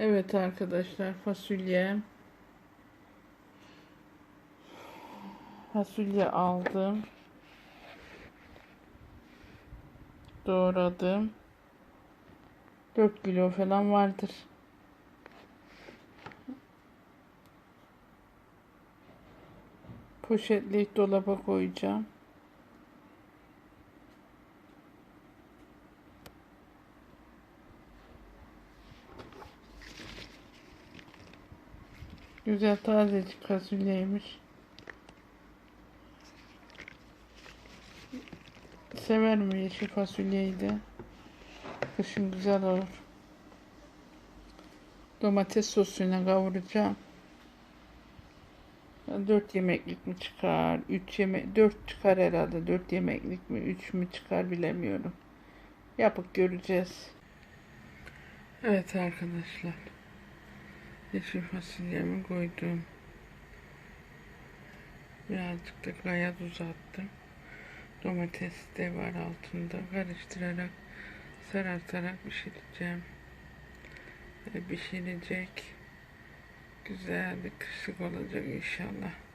Evet arkadaşlar fasulye. Fasulye aldım. Doğradım. 4 kilo falan vardır. Poşetleyip dolaba koyacağım. Güzel tazecik fasulyeymiş. Severim yeşil fasulyeyi de. Kışın güzel olur. Domates sosuyla kavuracağım. 4 yemeklik mi çıkar? 3 yemek 4 çıkar herhalde. 4 yemeklik mi? 3 mü çıkar bilemiyorum. Yapıp göreceğiz. Evet arkadaşlar. Yeşil fasulyemi koydum. Birazcık da gayet uzattım. Domates de var altında. Karıştırarak sarartarak pişireceğim. Pişirecek. Güzel bir kışlık olacak inşallah.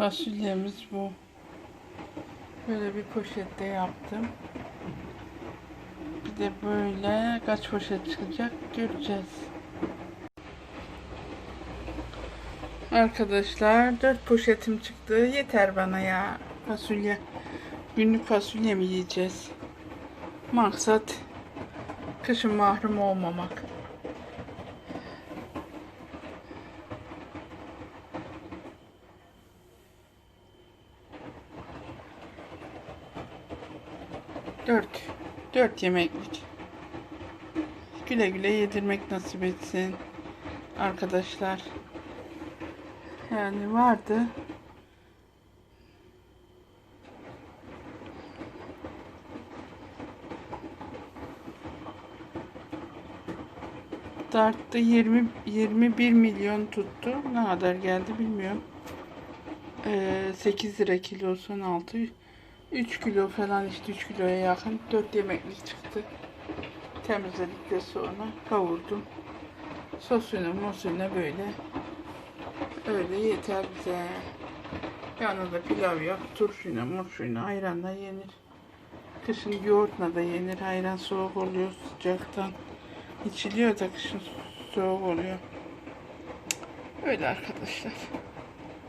Fasulyemiz bu. Böyle bir poşette yaptım. Bir de böyle kaç poşet çıkacak göreceğiz. Arkadaşlar 4 poşetim çıktı. Yeter bana ya fasulye. Günlük fasulye mi yiyeceğiz? Maksat kışın mahrum olmamak. Dört. Dört yemeklik. Güle güle yedirmek nasip etsin. Arkadaşlar. Yani vardı. Dart'ta 20 21 milyon tuttu. Ne kadar geldi bilmiyorum. Ee, 8 lira kilosu 16. 3 kilo falan işte 3 kiloya yakın 4 yemeklik çıktı. Temizledikten sonra kavurdum. Sosuyla mosuyla böyle. Öyle yeter bize. Yanında pilav yap, turşuyla murşuyla ayranla yenir. Kışın yoğurtla da yenir. Ayran soğuk oluyor sıcaktan. İçiliyor da kışın soğuk oluyor. Öyle arkadaşlar.